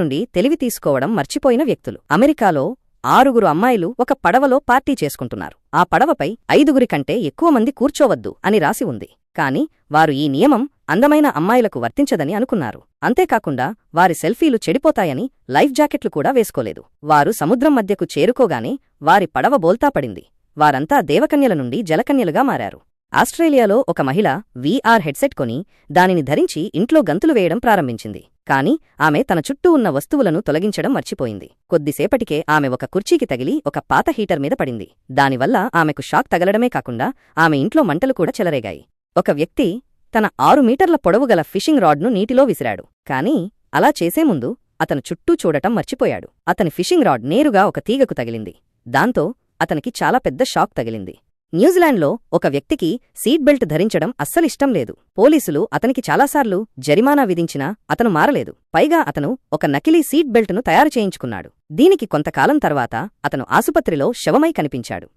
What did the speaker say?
నుండి తెలివి తీసుకోవడం మర్చిపోయిన వ్యక్తులు. అమెరికాలో ఆరుగురు అమ్మాయిలు ఒక పడవలో పార్టీ చేసుకుంటున్నారు. ఆ పడవపై ఐదుగురి కంటే ఎక్కువ మంది కూర్చోవద్దు అని రాసి ఉంది. కాని వారు ఈ నియమం అందమైన అమ్మాయిలకు వర్తించదని అనుకున్నారు. అంతేకాకుండా వారి సెల్ఫీలు చెడిపోతాయని లైఫ్ జాకెట్లు కూడా వేసుకోలేదు. వారు సముద్రం మధ్యకు చేరుకోగానే వారి పడవ బోల్తా పడింది. వారంతా దేవకన్యల నుండి జలకన్యలుగా మారారు. ఆస్ట్రేలియాలో ఒక మహిళ వీఆర్ హెడ్సెట్ కొని దానిని ధరించి ఇంట్లో గంతులు వేయడం ప్రారంభించింది. కాని ఆమె తన చుట్టూ ఉన్న వస్తువులను తొలగించడం మర్చిపోయింది. కొద్దిసేపటికే ఆమె ఒక కుర్చీకి తగిలి ఒక పాత హీటర్ మీద పడింది. దానివల్ల ఆమెకు షాక్ తగలడమే కాకుండా ఆమె ఇంట్లో మంటలు కూడా చెలరేగాయి. ఒక వ్యక్తి తన ఆరు మీటర్ల పొడవుగల ఫిషింగ్ రాడ్ను నీటిలో విసిరాడు. కాని అలా చేసే ముందు అతను చుట్టూ చూడటం మర్చిపోయాడు. అతని ఫిషింగ్ రాడ్ నేరుగా ఒక తీగకు తగిలింది. దాంతో అతనికి చాలా పెద్ద షాక్ తగిలింది. న్యూజిలాండ్లో ఒక వ్యక్తికి సీట్ బెల్ట్ ధరించడం అస్సలిష్టం లేదు. పోలీసులు అతనికి చాలాసార్లు జరిమానా విధించినా అతను మారలేదు. పైగా అతను ఒక నకిలీ సీట్ బెల్ట్ను తయారు చేయించుకున్నాడు. దీనికి కొంతకాలం తర్వాత అతను ఆసుపత్రిలో శవమై కనిపించాడు.